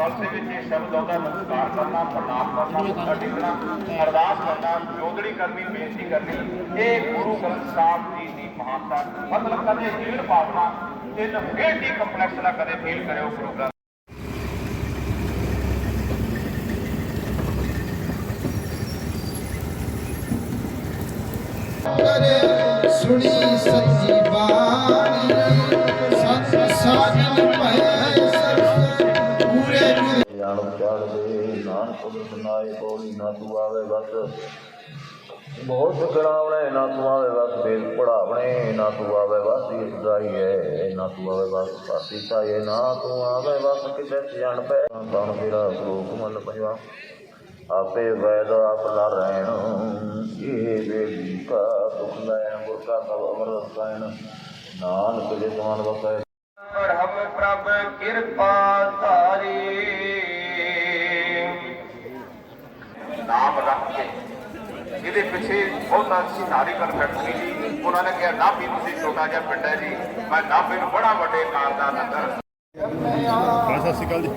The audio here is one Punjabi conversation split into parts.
ਫਲ ਦੇ ਵਿੱਚ ਇਹ ਸ਼ਬਦ ਆਉਂਦਾ, ਨਮਸਕਾਰ ਕਰਨਾ, ਪ੍ਰਣਾਮ ਕਰਨਾ ਮੱਥਾ ਟੇਕਣਾ, ਅਰਦਾਸ ਕਰਨਾ ਜੋਦੜੀ ਕਰਨੀ, ਬੇਨਤੀ ਕਰਨੀ। ਇਹ ਗੁਰੂ ਗ੍ਰੰਥ ਸਾਹਿਬ ਜੀ ਦੀ ਮਹਾਨਤਾ। ਮਤਲਬ ਕਦੇ ਹੀਣ ਭਾਵਨਾ ਇਹ ਫੇਟੀ ਕੰਪਲੈਕਸ ਨਾ ਕਦੇ ਫੀਲ ਕਰਿਓ ਗੁਰੂ ਗ੍ਰੰਥ। ਕਰੇ ਸੁਣੀ ਸੱਚੀ ਬਾਣੀ। ਸੁਨਾਏ ਪੌੜੀ ਨਾ ਤੂੰ ਆਵੇ ਬਸ। ਬਹੁਤ ਸਿਖਣਾਵਣੇ ਨਾ ਤੂੰ ਆਵੇ ਬਸ ਬੇਲ ਪੜਾਵਣੇ ਨਾ ਤੂੰ ਆਵੇ ਬਸ ਇਸ ਦਾਈ ਹੈ, ਨਾ ਤੂੰ ਆਵੇ ਬਸ ਸਾਥੀ ਚਾਹੇ ਨਾ ਤੂੰ ਆਵੇ ਬਸ, ਕਿਤੇ ਜਾਣ ਪੈ। ਤਾਂ ਮੇਰਾ ਸ਼ਲੋਕ ਮਨ ਪੰਜਵਾ ਆਪੇ ਵੈਦ ਆਪ ਰਹਿਣ, ਇਹ ਬੇਲੀ ਕਾ ਦੁਖ ਲੈਣ ਗੁਰ ਕਾ ਸਭ ਅਮਰ ਰਸਾਇਣ ਨਾਨਕ ਜੇ ਸਮਾਨ ਵਸੈ ਹਮ ਪ੍ਰਭ ਕਿਰਪਾ ਧਾਰੀ। ਨਾਮ ਰੱਖ ਕੇ ਇਹਦੇ ਪਿੱਛੇ ਬਹੁਤਾ ਸੀ ਨਾਰੀਕਲ ਫੈਕਟਰੀ ਜੀ। ਉਹਨਾਂ ਨੇ ਕਿਹਾ ਨਾ ਵੀ ਤੁਸੀਂ ਛੋਟਾ ਜਿਹਾ ਪਿੰਡ ਹੈ ਜੀ। ਮੈਂ ਨਾਭੇ ਨੂੰ ਬੜਾ ਵੱਡੇ ਕਾਰ ਦਾ ਨਗਰ ਸਤਿ ਸ਼੍ਰੀ ਅਕਾਲ ਜੀ।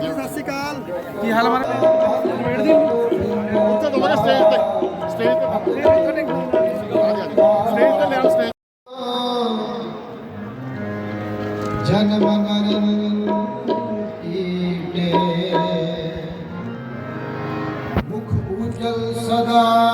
ਸਤਿ ਸ਼੍ਰੀ ਅਕਾਲ। ਕੀ ਹਾਲ ਮਾਰੇ ਉੱਤੇ ਤੋਂ ਮੇਰੇ ਸਟੇਜ ਤੇ ਸਟੇਜ ਤੇ ਸਟੇਜ ਤੇ ਲਿਆ ਸਟੇਜ ਜਨਮ ਮਰਨ Senhor.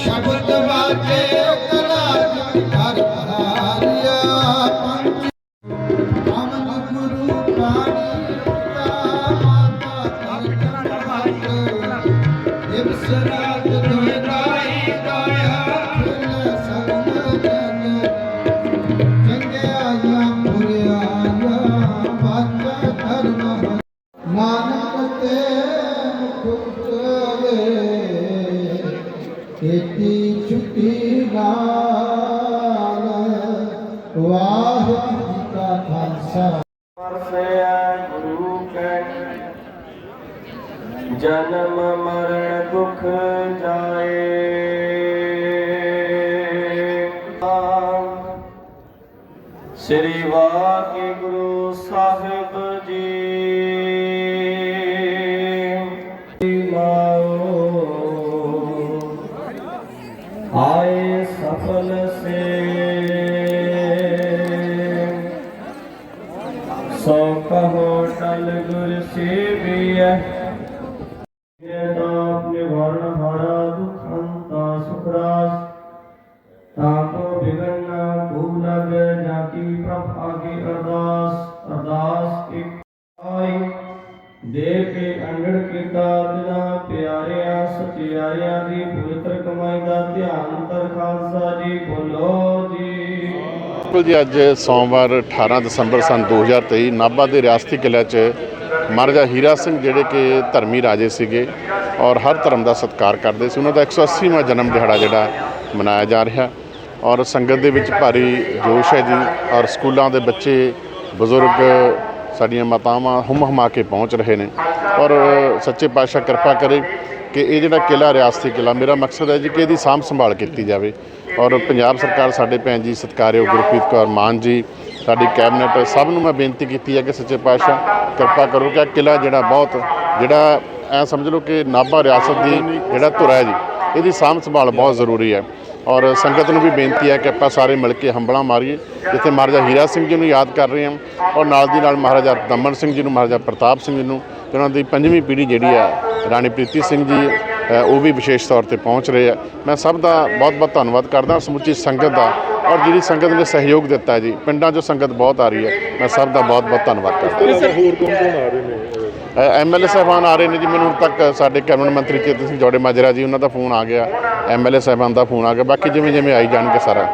ਸ਼ਬਦ ਮਰਨ ਜਾਏ। ਸ੍ਰੀ ਵਾਹਿਗੁਰੂ ਸਾਹਿਬ ਜੀ। ਮਾਓ ਆਏ ਸਫਲ ਸੇ ਸੋ ਕਹੋ ਟਲ ਗੁਰ ਸੇਵੀਐ। ਸਚਿਆਰਿਆਂ ਦੀ ਪਵਿੱਤਰ ਕਮਾਈ ਦਾ ਧਿਆਨ ਤਰ ਖਾਲਸਾ ਜੀ, ਬੋਲੋ ਜੀ। ਬਿਲਕੁਲ ਜੀ, ਅੱਜ ਸੋਮਵਾਰ 18 ਦਸੰਬਰ ਸਨ 2023 ਨਾਭਾ ਦੇ ਰਿਆਸਤੀ ਕਿਲ੍ਹੇ 'ਚ ਮਹਾਰਾਜਾ ਹੀਰਾ ਸਿੰਘ ਜਿਹੜੇ ਕਿ ਧਰਮੀ ਰਾਜੇ ਸੀਗੇ ਔਰ ਹਰ ਧਰਮ ਦਾ ਸਤਿਕਾਰ ਕਰਦੇ ਸੀ, ਉਹਨਾਂ ਦਾ 180ਵਾਂ ਜਨਮ ਦਿਹਾੜਾ ਜਿਹੜਾ ਮਨਾਇਆ ਜਾ ਰਿਹਾ। ਔਰ ਸੰਗਤ ਦੇ ਵਿੱਚ ਭਾਰੀ ਜੋਸ਼ ਹੈ ਜੀ, ਔਰ ਸਕੂਲਾਂ ਦੇ ਬੱਚੇ, ਬਜ਼ੁਰਗ ਸਾਡੀਆਂ ਮਾਤਾਵਾਂ ਹੁਮ ਹਮਾ ਕੇ ਪਹੁੰਚ ਰਹੇ ਨੇ। ਔਰ ਸੱਚੇ ਪਾਤਸ਼ਾਹ ਕਿਰਪਾ ਕਰੇ ਕਿ ਇਹ ਜਿਹੜਾ ਕਿਲ੍ਹਾ, ਰਿਆਸਤੀ ਕਿਲ੍ਹਾ, ਮੇਰਾ ਮਕਸਦ ਹੈ ਜੀ ਕਿ ਇਹਦੀ ਸਾਂਭ ਸੰਭਾਲ ਕੀਤੀ ਜਾਵੇ। ਔਰ ਪੰਜਾਬ ਸਰਕਾਰ ਸਾਡੇ ਭੈਣ ਜੀ, ਸਤਿਕਾਰਯੋਗ ਗੁਰਪ੍ਰੀਤ ਕੌਰ ਮਾਨ ਜੀ, ਸਾਡੀ ਕੈਬਨਿਟ, ਸਭ ਨੂੰ ਮੈਂ ਬੇਨਤੀ ਕੀਤੀ ਹੈ ਕਿ ਸੱਚੇ ਪਾਤਸ਼ਾਹ ਕਿਰਪਾ ਕਰੋ ਕਿ ਕਿਲਾ ਜਿਹੜਾ ਬਹੁਤ, ਜਿਹੜਾ ਐ ਸਮਝ ਲਓ ਕਿ ਨਾਭਾ ਰਿਆਸਤ ਦੀ ਜਿਹੜਾ ਧੁਰਾ ਹੈ ਜੀ, ਇਹਦੀ ਸਾਂਭ ਸੰਭਾਲ ਬਹੁਤ ਜ਼ਰੂਰੀ ਹੈ। ਔਰ ਸੰਗਤ ਨੂੰ ਵੀ ਬੇਨਤੀ ਹੈ ਕਿ ਆਪਾਂ ਸਾਰੇ ਮਿਲ ਕੇ ਹੰਬਲਾ ਮਾਰੀਏ, ਜਿੱਥੇ ਮਹਾਰਾਜਾ ਹੀਰਾ ਸਿੰਘ ਜੀ ਨੂੰ ਯਾਦ ਕਰ ਰਹੇ ਹਾਂ, ਔਰ ਨਾਲ ਦੀ ਨਾਲ ਮਹਾਰਾਜਾ ਦਮਨ ਸਿੰਘ ਜੀ ਨੂੰ, ਮਹਾਰਾਜਾ ਪ੍ਰਤਾਪ ਸਿੰਘ ਜੀ ਨੂੰ, ਤੇ ਉਹਨਾਂ ਦੀ ਪੰਜਵੀਂ ਪੀੜ੍ਹੀ ਜਿਹੜੀ ਆ ਰਾਣੀ ਪ੍ਰੀਤੀ ਸਿੰਘ ਜੀ ਉਹ ਵੀ ਵਿਸ਼ੇਸ਼ ਤੌਰ ਤੇ ਪਹੁੰਚ ਰਹੇ ਆ। ਮੈਂ ਸਭ ਦਾ ਬਹੁਤ ਬਹੁਤ ਧੰਨਵਾਦ ਕਰਦਾ ਸਮੁੱਚੀ ਸੰਗਤ ਦਾ ਔਰ ਜਿਹੜੀ ਸੰਗਤ ਨੇ ਸਹਿਯੋਗ ਦਿੱਤਾ ਜੀ, ਪਿੰਡਾਂ 'ਚੋਂ ਸੰਗਤ ਬਹੁਤ ਆ ਰਹੀ ਹੈ। ਮੈਂ ਸਭ ਦਾ ਬਹੁਤ ਬਹੁਤ ਧੰਨਵਾਦ ਕਰਦਾ। ਹੋਰ ਕੌਣ ਕੌਣ ਆ ਰਹੇ ਨੇ? ਐਮਐਲਏ ਸਾਹਿਬਾਨ ਆ ਰਹੇ ਨੇ ਜੀ, ਮੈਨੂੰ ਹੁਣ ਤੱਕ ਸਾਡੇ ਕੈਬਨਿਟ ਮੰਤਰੀ ਚੇਤਨ ਸਿੰਘ ਜੋੜੇ ਮਾਜਰਾ ਜੀ, ਉਹਨਾਂ ਦਾ ਫੋਨ ਆ ਗਿਆ। ਐਮਐਲਏ ਸਾਹਿਬਾਨ ਦਾ ਫੋਨ ਆ ਗਿਆ, ਬਾਕੀ ਜਿਵੇਂ ਜਿਵੇਂ ਆਈ ਜਾਣਗੇ ਸਾਰਾ।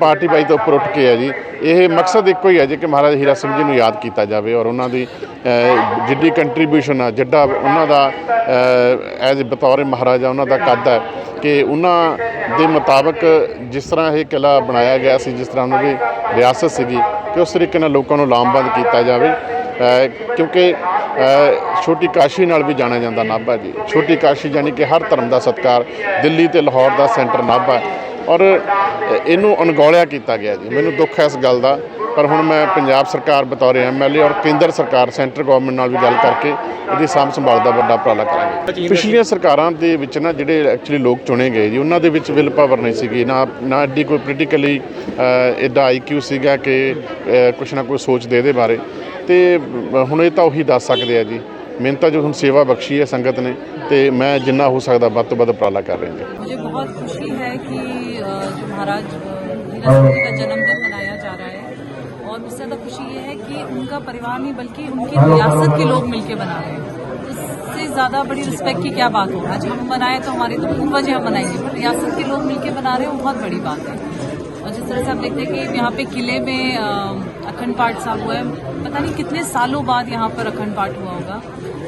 ਪਾਰਟੀ ਬਾਈ ਤੋਂ ਉੱਪਰ ਉੱਠ ਕੇ ਹੈ ਜੀ, ਇਹ ਮਕਸਦ ਇੱਕੋ ਹੀ ਹੈ ਜੀ ਕਿ ਮਹਾਰਾਜਾ ਹੀਰਾ ਸਿੰਘ ਜੀ ਨੂੰ ਯਾਦ ਕੀਤਾ ਜਾਵੇ ਔਰ ਉਹਨਾਂ ਦੀ ਜਿੱਡੀ ਕੰਟਰੀਬਿਊਸ਼ਨ ਆ, ਜਿੱਡਾ ਉਹਨਾਂ ਦਾ ਐਜ਼ ਬਤੌਰ ਮਹਾਰਾਜਾ ਉਹਨਾਂ ਦਾ ਕੱਦ ਹੈ ਕਿ ਉਹਨਾਂ ਦੇ ਮੁਤਾਬਕ ਜਿਸ ਤਰ੍ਹਾਂ ਇਹ ਕਿਲਾ ਬਣਾਇਆ ਗਿਆ ਸੀ, ਜਿਸ ਤਰ੍ਹਾਂ ਉਹਨਾਂ ਦੀ ਰਿਆਸਤ ਸੀਗੀ, ਕਿ ਉਸ ਤਰੀਕੇ ਨਾਲ ਲੋਕਾਂ ਨੂੰ ਲਾਮਬੰਦ ਕੀਤਾ ਜਾਵੇ। ਕਿਉਂਕਿ ਛੋਟੀ ਕਾਸ਼ੀ ਨਾਲ ਵੀ ਜਾਣਿਆ ਜਾਂਦਾ ਨਾਭਾ ਜੀ। ਛੋਟੀ ਕਾਸ਼ੀ ਯਾਨੀ ਕਿ ਹਰ ਧਰਮ ਦਾ ਸਤਕਾਰ, ਦਿੱਲੀ ਤੇ ਲਾਹੌਰ ਦਾ ਸੈਂਟਰ ਨਾਭਾ। ਔਰ ਇਹਨੂੰ ਅਣਗੌਲਿਆ ਕੀਤਾ ਗਿਆ ਜੀ। ਮੈਨੂੰ ਦੁੱਖ ਹੈ ਇਸ ਗੱਲ ਦਾ, ਪਰ ਹੁਣ ਮੈਂ ਪੰਜਾਬ ਸਰਕਾਰ ਬਤੌਰ ਐਮਐਲਏ ਔਰ ਕੇਂਦਰ ਸਰਕਾਰ, ਸੈਂਟਰ ਗਵਰਨਮੈਂਟ ਨਾਲ ਵੀ ਗੱਲ ਕਰਕੇ ਇਹਦੀ ਸਾਂਭ ਸੰਭਾਲ ਦਾ ਵੱਡਾ ਉਪਰਾਲਾ ਕਰਾਂਗੇ। ਪਿਛਲੀਆਂ ਸਰਕਾਰਾਂ ਦੇ ਵਿੱਚ ਨਾ ਜਿਹੜੇ ਐਕਚੁਅਲੀ ਲੋਕ ਚੁਣੇ ਗਏ ਜੀ, ਉਹਨਾਂ ਦੇ ਵਿੱਚ ਵਿਲ ਪਾਵਰ ਨਹੀਂ ਸੀਗੀ। ਨਾ ਨਾ ਐਡੀ ਕੋਈ ਪੋਲੀਟੀਕਲੀ ਐਡਾ ਆਈਕਿਊ ਸੀਗਾ ਕਿ ਕੁਛ ਨਾ ਕੋਈ ਸੋਚ ਦੇ ਇਹਦੇ ਬਾਰੇ। ਤੇ ਹੁਣ ਇਹ ਤਾਂ ਉਹੀ ਦੱਸ ਸਕਦੇ ਆ ਜੀ। ਮੈਨੂੰ ਤਾਂ ਜੋ ਹੁਣ ਸੇਵਾ ਬਖਸ਼ੀ ਹੈ ਸੰਗਤ ਨੇ ਤੇ ਮੈਂ ਜਿੰਨਾ ਹੋ ਸਕਦਾ ਵੱਧ ਤੋਂ ਵੱਧ ਉਪਰਾਲਾ ਕਰ ਰਿਹਾ ਜੀ मुझे बहुत खुशी है कि अ, जो महाराज अ, हीरा सिंह जी का जन्मदिन मनाया जा रहा है और उससे ज़्यादा खुशी ये है कि उनका परिवार नहीं बल्कि उनकी रियासत के लोग मिलके बना रहे हैं तो इससे ज़्यादा बड़ी रिस्पेक्ट की क्या बात हो आज हम बनाए तो हमारे तो पूर्वज हम बनाएंगे पर रियासत के लोग मिलके बना रहे हैं वो बहुत बड़ी बात है और जिस तरह से आप देखते हैं कि यहाँ पे किले में अखंड पाठ साहब हुआ है। पता नहीं कितने सालों बाद यहाँ पर अखंड पाठ हुआ होगा।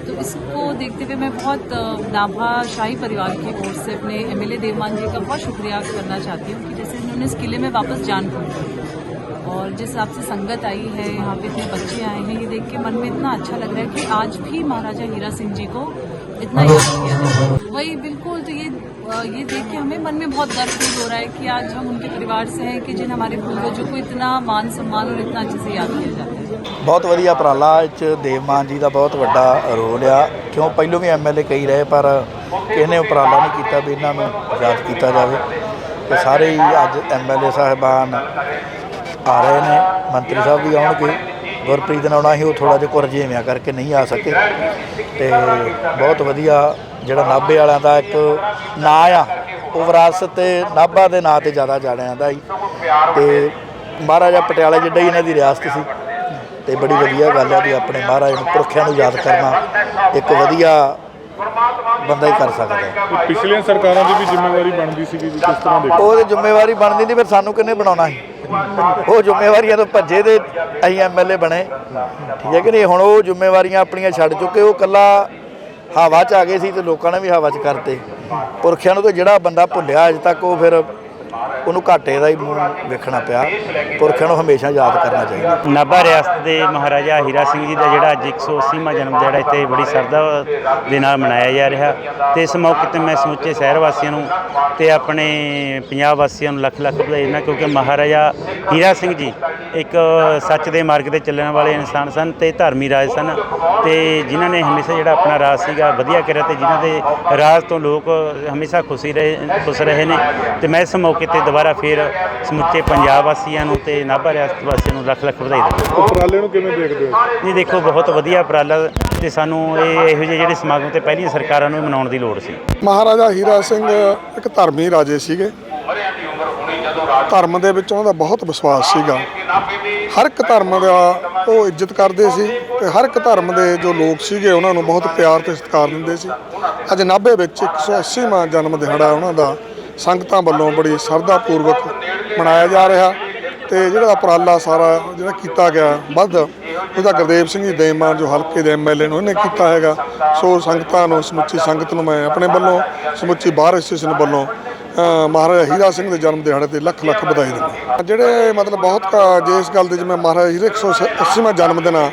तो इसको देखते हुए मैं बहुत नाभा शाही परिवार की ओर से अपने एमएलए देवमान जी का बहुत शुक्रिया करना चाहती हूँ कि जैसे इन्होंने इस किले में वापस जान फूंकी और जिस हिसाब से संगत आई है, यहाँ पे इतने बच्चे आए हैं, ये देख के मन में इतना अच्छा लग रहा है कि आज भी महाराजा हीरा सिंह जी को इतना याद किया जाता है वही बिल्कुल तो ये अ, ये देख के हमें मन में बहुत गर्व फील हो रहा है कि आज हम उनके परिवार से हैं कि जिन हमारे पूर्वजों को इतना मान सम्मान और इतना अच्छे से याद किया जाता है ਬਹੁਤ ਵਧੀਆ ਉਪਰਾਲਾ ਇਹ 'ਚ ਦੇਵਮਾਨ ਜੀ ਦਾ ਬਹੁਤ ਵੱਡਾ ਰੋਲ ਆ ਕਿਉਂ ਪਹਿਲੋਂ ਵੀ ਐਮਐਲਏ ਕਈ ਰਹੇ ਪਰ ਕਿਸੇ ਨੇ ਉਪਰਾਲਾ ਨਹੀਂ ਕੀਤਾ ਵੀ ਇਹਨਾਂ ਨੂੰ ਯਾਦ ਕੀਤਾ ਜਾਵੇ ਤੇ ਸਾਰੇ ਹੀ ਅੱਜ ਐਮਐਲਏ ਸਾਹਿਬਾਨ ਆ ਰਹੇ ਨੇ ਮੰਤਰੀ ਸਾਹਿਬ ਵੀ ਆਉਣਗੇ ਗੁਰਪ੍ਰੀਤ ਨੇ ਆਉਣਾ ਸੀ ਉਹ ਥੋੜਾ ਜਿਹਾ ਕੁਰਜੇਵਿਆਂ ਕਰਕੇ ਨਹੀਂ ਆ ਸਕੇ। ਤੇ ਬਹੁਤ ਵਧੀਆ ਜਿਹੜਾ ਨਾਭੇ ਵਾਲਿਆਂ ਦਾ ਇੱਕ ਨਾਂ ਆ ਉਹ ਵਿਰਾਸਤ ਤੇ ਨਾਭਾ ਦੇ ਨਾਂ ਤੇ ਜ਼ਿਆਦਾ ਜਾਣਿਆ ਜਾਂਦਾ ਸੀ। ਤੇ ਮਹਾਰਾਜਾ ਪਟਿਆਲਾ ਜਿੱਡਾ ਹੀ ਇਹਨਾਂ ਦੀ ਰਿਆਸਤ ਸੀ। ਤੇ ਬੜੀ ਵਧੀਆ ਗੱਲ ਹੈ ਵੀ ਆਪਣੇ ਮਹਾਰਾਜ ਨੂੰ ਪੁਰਖਿਆਂ ਨੂੰ ਯਾਦ ਕਰਨਾ ਇੱਕ ਵਧੀਆ ਬੰਦਾ ਹੀ ਕਰ ਸਕਦਾ ਹੈ। ਪਿਛਲੀਆਂ ਸਰਕਾਰਾਂ ਦੀ ਵੀ ਜ਼ਿੰਮੇਵਾਰੀ ਬਣਦੀ ਸੀਗੀ ਜੀ ਕਿਸ ਤਰ੍ਹਾਂ ਦੇਖੋ। ਉਹ ਤੇ ਜ਼ਿੰਮੇਵਾਰੀ ਬਣਦੀ ਨਹੀਂ ਫਿਰ ਸਾਨੂੰ ਕਿੰਨੇ ਬਣਾਉਣਾ ਸੀ? ਉਹ ਜ਼ਿੰਮੇਵਾਰੀਆਂ ਤੋਂ ਭੱਜੇ ਦੇ ਅਸੀਂ ਐਮਐਲਏ ਬਣੇ। ਠੀਕ ਹੈ ਕਿ ਨਹੀਂ? ਹੁਣ ਉਹ ਜ਼ਿੰਮੇਵਾਰੀਆਂ ਆਪਣੀਆਂ ਛੱਡ ਚੁੱਕੇ। ਉਹ ਕੱਲਾ ਹਵਾ 'ਚ ਆ ਗਏ ਸੀ ਤੇ ਲੋਕਾਂ ਨੇ ਵੀ ਹਵਾ 'ਚ ਕਰਤੇ। ਪੁਰਖਿਆਂ ਨੂੰ ਤਾਂ ਜਿਹੜਾ ਬੰਦਾ ਭੁੱਲਿਆ ਅਜੇ ਤੱਕ, ਉਹ ਫਿਰ ਉਹਨੂੰ ਘਾਟੇ ਦਾ ਹੀ ਮੂੰਹ ਵੇਖਣਾ ਪਿਆ। ਪੁਰਖਿਆਂ ਨੂੰ ਹਮੇਸ਼ਾ ਯਾਦ ਕਰਨਾ ਚਾਹੀਦਾ। ਨਾਭਾ ਰਿਆਸਤ ਦੇ ਮਹਾਰਾਜਾ ਹੀਰਾ ਸਿੰਘ ਜੀ ਦਾ ਜਿਹੜਾ ਅੱਜ 180ਵਾਂ ਜਨਮ ਦਿਹਾੜਾ ਇੱਥੇ ਬੜੀ ਸਰਦਾ ਦੇ ਨਾਲ ਮਨਾਇਆ ਜਾ ਰਿਹਾ। ਤੇ ਇਸ ਮੌਕੇ ਤੇ ਮੈਂ ਸਮੁੱਚੇ ਸ਼ਹਿਰ ਵਾਸੀਆਂ ਨੂੰ ਤੇ ਆਪਣੇ ਪੰਜਾਬ ਵਾਸੀਆਂ ਨੂੰ ਲੱਖ ਲੱਖ ਵਧਾਈ ਦਿੰਦਾ ਕਿਉਂਕਿ ਮਹਾਰਾਜਾ ਹੀਰਾ ਸਿੰਘ ਜੀ ਇੱਕ ਸੱਚ ਦੇ ਮਾਰਗ ਤੇ ਚੱਲਣ ਵਾਲੇ ਇਨਸਾਨ ਸਨ ਤੇ ਧਰਮੀ ਰਾਜ ਸਨ। ਤੇ ਜਿਨ੍ਹਾਂ ਨੇ ਹਮੇਸ਼ਾ ਜਿਹੜਾ ਆਪਣਾ ਰਾਜ ਸੀਗਾ ਵਧੀਆ ਕਰਿਆ ਤੇ ਜਿਨ੍ਹਾਂ ਦੇ ਰਾਜ ਤੋਂ ਲੋਕ ਹਮੇਸ਼ਾ ਖੁਸ਼ੀ ਰਹੇ, ਖੁਸ਼ ਰਹੇ ਨੇ। ਤੇ ਮੈਂ ਇਸ ਮੌਕੇ ਤੇ ਦੁਬਾਰਾ ਫੇਰ ਸਮੁੱਚੇ ਪੰਜਾਬ ਵਾਸੀਆਂ ਨੂੰ ਤੇ ਨਾਭਾ ਰਿਆਸਤ ਵਾਸੀਆਂ ਨੂੰ ਲੱਖ ਲੱਖ ਵਧਾਈ ਦਿੰਦਾ ਉਪਰਾਲੇ ਨੂੰ ਕਿਵੇਂ ਦੇਖਦੇ ਹੋ? ਜੀ ਦੇਖੋ ਬਹੁਤ ਵਧੀਆ ਉਪਰਾਲਾ ਤੇ ਸਾਨੂੰ ਇਹ ਇਹੋ ਜਿਹੇ ਜਿਹੜੇ ਸਮਾਗਮ ਤੇ ਪਹਿਲੀਆਂ ਸਰਕਾਰਾਂ ਨੂੰ ਵੀ ਮਨਾਉਣ ਦੀ ਲੋੜ ਸੀ। ਮਹਾਰਾਜਾ ਹੀਰਾ ਸਿੰਘ ਇੱਕ ਧਰਮੀ ਰਾਜੇ ਸੀਗੇ। ਧਰਮ ਦੇ ਵਿੱਚ ਉਹਨਾਂ ਦਾ ਬਹੁਤ ਵਿਸ਼ਵਾਸ ਸੀਗਾ। ਹਰ ਇੱਕ ਧਰਮ ਦਾ ਉਹ ਇੱਜ਼ਤ ਕਰਦੇ ਸੀ ਤੇ ਹਰ ਇੱਕ ਧਰਮ ਦੇ ਜੋ ਲੋਕ ਸੀਗੇ ਉਹਨਾਂ ਨੂੰ ਬਹੁਤ ਪਿਆਰ ਤੇ ਸਤਿਕਾਰ ਦਿੰਦੇ ਸੀ। ਅੱਜ ਨਾਭੇ ਵਿੱਚ 180ਵਾਂ ਜਨਮ ਦਿਹਾੜਾ ਉਹਨਾਂ ਦਾ ਸੰਗਤਾਂ ਵੱਲੋਂ ਬੜੀ ਸ਼ਰਧਾ ਪੂਰਵਕ ਮਨਾਇਆ ਜਾ ਰਿਹਾ ਤੇ ਜਿਹੜਾ ਉਪਰਾਲਾ ਸਾਰਾ ਜਿਹੜਾ ਕੀਤਾ ਗਿਆ, ਵੱਧ ਉਹਦਾ ਗੁਰਦੇਵ ਸਿੰਘ ਜੀ ਦੇਮਾਨ ਜੋ ਹਲਕੇ ਦੇ ਐਮਐਲਏ ਨੇ ਉਹਨੇ ਕੀਤਾ ਹੈਗਾ, ਸੋ ਸੰਗਤਾਂ ਨੂੰ, ਸਮੁੱਚੀ ਸੰਗਤ ਨੂੰ ਮੈਂ ਆਪਣੇ ਵੱਲੋਂ, ਸਮੁੱਚੀ ਬਾਹਰ ਐਸੋਸੀਏਸ਼ਨ ਵੱਲੋਂ ਮਹਾਰਾਜਾ ਹੀਰਾ ਸਿੰਘ ਦੇ ਜਨਮ ਦਿਹਾੜੇ ਤੇ ਲੱਖ ਲੱਖ ਵਧਾਈ ਦਿੰਦਾ ਜਿਹੜੇ ਮਤਲਬ ਬਹੁਤ ਕ- ਜੇ ਇਸ ਗੱਲ ਦੇ ਜਿਵੇਂ ਮਹਾਰਾਜਾ ਹੀਰੇ 180ਵਾਂ ਜਨਮ ਦਿਨ ਆ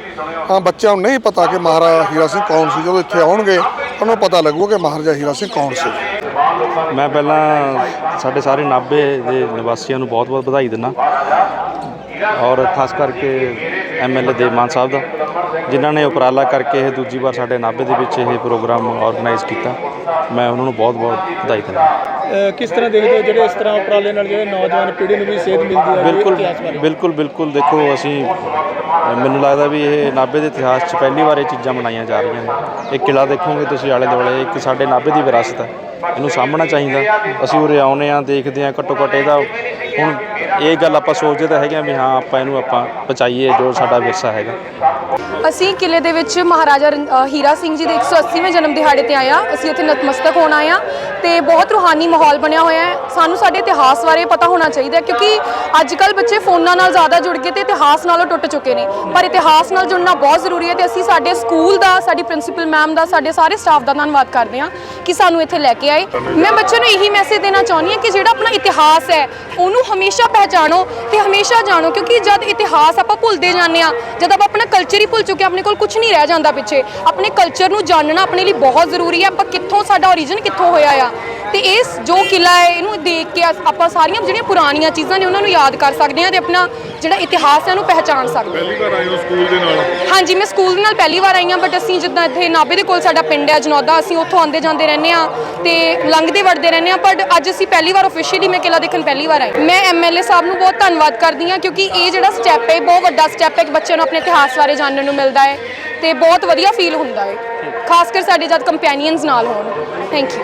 ਹਾਂ ਬੱਚਿਆਂ ਨੂੰ ਨਹੀਂ ਪਤਾ ਕਿ ਮਹਾਰਾਜਾ ਹੀਰਾ ਸਿੰਘ ਕੌਣ ਸੀ, ਜਦੋਂ ਇੱਥੇ ਆਉਣਗੇ ਉਹਨਾਂ ਨੂੰ ਪਤਾ ਲੱਗੂਗਾ ਕਿ ਮਹਾਰਾਜਾ ਹੀਰਾ ਸਿੰਘ ਕੌਣ ਸੀ। ਮੈਂ ਪਹਿਲਾਂ ਸਾਡੇ ਸਾਰੇ ਨਾਭੇ ਦੇ ਨਿਵਾਸੀਆਂ ਨੂੰ ਬਹੁਤ-ਬਹੁਤ ਵਧਾਈ ਦਿੰਦਾ। ਔਰ ਖਾਸ ਕਰਕੇ ਐਮਐਲਏ ਦੇਵ ਮਾਨ ਸਾਹਿਬ ਦਾ, ਜਿਨ੍ਹਾਂ ਨੇ ਉਪਰਾਲਾ ਕਰਕੇ ਇਹ ਦੂਜੀ ਵਾਰ ਸਾਡੇ ਨਾਭੇ ਦੇ ਵਿੱਚ ਇਹ ਪ੍ਰੋਗਰਾਮ ਆਰਗੇਨਾਈਜ਼ ਕੀਤਾ। ਮੈਂ ਉਹਨਾਂ ਨੂੰ ਬਹੁਤ-ਬਹੁਤ ਵਧਾਈ ਦਿੰਦਾ। ਕਿਸ ਤਰ੍ਹਾਂ ਦੇਖਦੇ ਹੋ ਜਿਹੜੇ ਇਸ ਤਰ੍ਹਾਂ ਉਪਰਾਲੇ ਨਾਲ ਜਿਹੜੇ ਨੌਜਵਾਨ ਪੀੜ੍ਹੀ ਨੂੰ ਵੀ ਸੇਧ ਮਿਲਦੀ ਹੈ ਬਿਲਕੁਲ ਬਿਲਕੁਲ ਬਿਲਕੁਲ। ਦੇਖੋ ਅਸੀਂ ਮੈਨੂੰ ਲੱਗਦਾ ਵੀ ਇਹ ਨਾਭੇ ਦੇ ਇਤਿਹਾਸ 'ਚ ਪਹਿਲੀ ਵਾਰ ਇਹ ਚੀਜ਼ਾਂ ਮਨਾਈਆਂ ਜਾ ਰਹੀਆਂ ਨੇ। ਇਹ ਕਿਲਾ ਦੇਖੋਗੇ ਤੁਸੀਂ ਆਲੇ ਦੁਆਲੇ ਇੱਕ ਸਾਡੇ ਨਾਭੇ ਦੀ ਵਿਰਾਸਤ ਹੈ। ਇਹਨੂੰ ਸਾਂਭਣਾ ਚਾਹੀਦਾ। ਅਸੀਂ ਉਰੇ ਆਉਨੇ ਆ ਦੇਖਦੇ ਆ ਘੱਟੋ ਘੱਟ ਇਹਦਾ ਹੁਣ ਇਹ ਗੱਲ ਆਪਾਂ ਸੋਚਦੇ ਤਾਂ ਹੈਗੇ ਆ ਵੀ ਹਾਂ ਆਪਾਂ ਇਹਨੂੰ ਆਪਾਂ ਬਚਾਈਏ ਜੋ ਸਾਡਾ ਵਿਰਸਾ ਹੈਗਾ। ਅਸੀਂ ਕਿਲੇ ਦੇ ਵਿੱਚ ਮਹਾਰਾਜਾ ਰਣ- ਅ, ਹੀਰਾ ਸਿੰਘ ਜੀ ਦੇ 180ਵੇਂ ਜਨਮ ਦਿਹਾੜੇ ਤੇ ਆਇਆ ਅਸੀਂ ਇੱਥੇ ਨਤਮਸਤਕ ਹੋਣ ਆਏ ਆ ਤੇ ਬਹੁਤ ਰੂਹਾਨੀ ਮਾਹੌਲ ਬਣਿਆ ਹੋਇਆ ਹੈ। ਸਾਨੂੰ ਸਾਡੇ ਇਤਿਹਾਸ ਬਾਰੇ ਪਤਾ ਹੋਣਾ ਚਾਹੀਦਾ ਹੈ ਕਿਉਂਕਿ ਅੱਜ ਕੱਲ ਬੱਚੇ ਫੋਨਾਂ ਨਾਲ ਜ਼ਿਆਦਾ ਜੁੜ ਗਏ ਤੇ ਇਤਿਹਾਸ ਨਾਲੋਂ ਟੁੱਟ ਚੁੱਕੇ ਨੇ। ਪਰ ਇਤਿਹਾਸ ਨਾਲ ਜੁੜਨਾ ਬਹੁਤ ਜ਼ਰੂਰੀ ਹੈ ਤੇ ਅਸੀਂ ਸਾਡੇ ਸਕੂਲ ਦਾ ਸਾਡੀ ਪ੍ਰਿੰਸੀਪਲ ਮੈਮ ਦਾ ਸਾਡੇ ਸਾਰੇ ਸਟਾਫ ਦਾ ਧੰਨਵਾਦ ਕਰਦੇ ਹਾਂ ਕਿ ਸਾਨੂੰ ਇੱਥੇ ਲੈ ਕੇ ਆਏ। ਮੈਂ ਬੱਚਿਆਂ ਨੂੰ ਇਹੀ ਮੈਸੇਜ ਦੇਣਾ ਚਾਹੁੰਦੀ ਹਾਂ ਕਿ ਜਿਹੜਾ ਆਪਣਾ ਇਤਿਹਾਸ ਹੈ ਉਹਨੂੰ ਹਮੇਸ਼ਾ ਪਹਿਚਾਣੋ ਤੇ ਹਮੇਸ਼ਾ ਜਾਣੋ, ਕਿਉਂਕਿ ਜਦ ਇਤਿਹਾਸ ਆਪਾਂ ਭੁੱਲਦੇ ਜਾਂਦੇ ਆ ਜਦ ਆਪਾਂ ਆਪਣਾ ਕਲਚਰ ਹੀ ਭੁੱਲ ਚੁੱਕੇ ਆਪਣੇ ਕੋਲ ਕੁਝ ਨਹੀਂ ਰਹਿ ਜਾਂਦਾ ਪਿੱਛੇ। ਆਪਣੇ ਕਲਚਰ ਨੂੰ ਜਾਣਨਾ ਆਪਣੇ ਲਈ ਬਹੁਤ ਜ਼ਰੂਰੀ ਹੈ, ਆਪਾਂ ਕਿੱਥੋਂ ਸਾਡਾ origin ਕਿੱਥੋਂ ਹੋਇਆ ਆ? ਤੇ ਇਸ ਜੋ ਕਿਲਾ ਹੈ ਇਹਨੂੰ ਦੇਖ ਕੇ ਆਪਾਂ ਸਾਰੀਆਂ ਜਿਹੜੀਆਂ ਪੁਰਾਣੀਆਂ ਚੀਜ਼ਾਂ ਨੇ ਉਹਨਾਂ ਨੂੰ ਯਾਦ ਕਰ ਸਕਦੇ ਹਾਂ ਤੇ ਆਪਣਾ ਜਿਹੜਾ ਇਤਿਹਾਸ ਹੈ ਉਹਨੂੰ ਪਹਿਚਾਣ ਸਕਦੇ ਹਾਂ। ਪਹਿਲੀ ਵਾਰ ਆਏ ਹੋ ਸਕੂਲ ਦੇ ਨਾਲ? ਹਾਂਜੀ ਮੈਂ ਸਕੂਲ ਦੇ ਨਾਲ ਪਹਿਲੀ ਵਾਰ ਆਈ ਹਾਂ ਬਟ ਅਸੀਂ ਜਿੱਦਾਂ ਇੱਥੇ ਨਾਭੇ ਦੇ ਕੋਲ ਸਾਡਾ ਪਿੰਡ ਹੈ ਜਨੌਦਾ ਅਸੀਂ ਉੱਥੋਂ ਆਉਂਦੇ ਜਾਂਦੇ ਰਹਿੰਦੇ ਆ ਤੇ ਲੰਘਦੇ ਵੜਦੇ ਰਹਿੰਦੇ ਆ ਬਟ ਅੱਜ ਅਸੀਂ ਪਹਿਲੀ ਵਾਰ ਅਫੀਸ਼ੀਅਲੀ ਮੈਂ ਕਿਲਾ ਦੇਖਣ ਪਹਿਲੀ ਵਾਰ ਆਈ ਮੈਂ ਐਮਐਲਏ ਸਾਹਿਬ ਨੂੰ ਬਹੁਤ ਧੰਨਵਾਦ ਕਰਦੀ ਹਾਂ ਕਿਉਂਕਿ ਇਹ ਜਿਹੜਾ ਸਟੈਪ ਹੈ ਬਹੁਤ ਵੱਡਾ ਸਟੈਪ ਹੈ ਕਿ ਬੱਚਿਆਂ ਨੂੰ ਆਪਣੇ ਇਤਿਹਾਸ ਬਾਰੇ ਜਾਣਨ ਨੂੰ ਮਿਲਦਾ ਹੈ ਤੇ ਬਹੁਤ ਵਧੀਆ ਫੀਲ ਹੁੰਦਾ ਹੈ ਖਾਸ ਕਰ ਸਾਡੇ ਜਦ ਕੰਪੈਨੀਅਨਸ ਨਾਲ ਹੋਣ। Thank you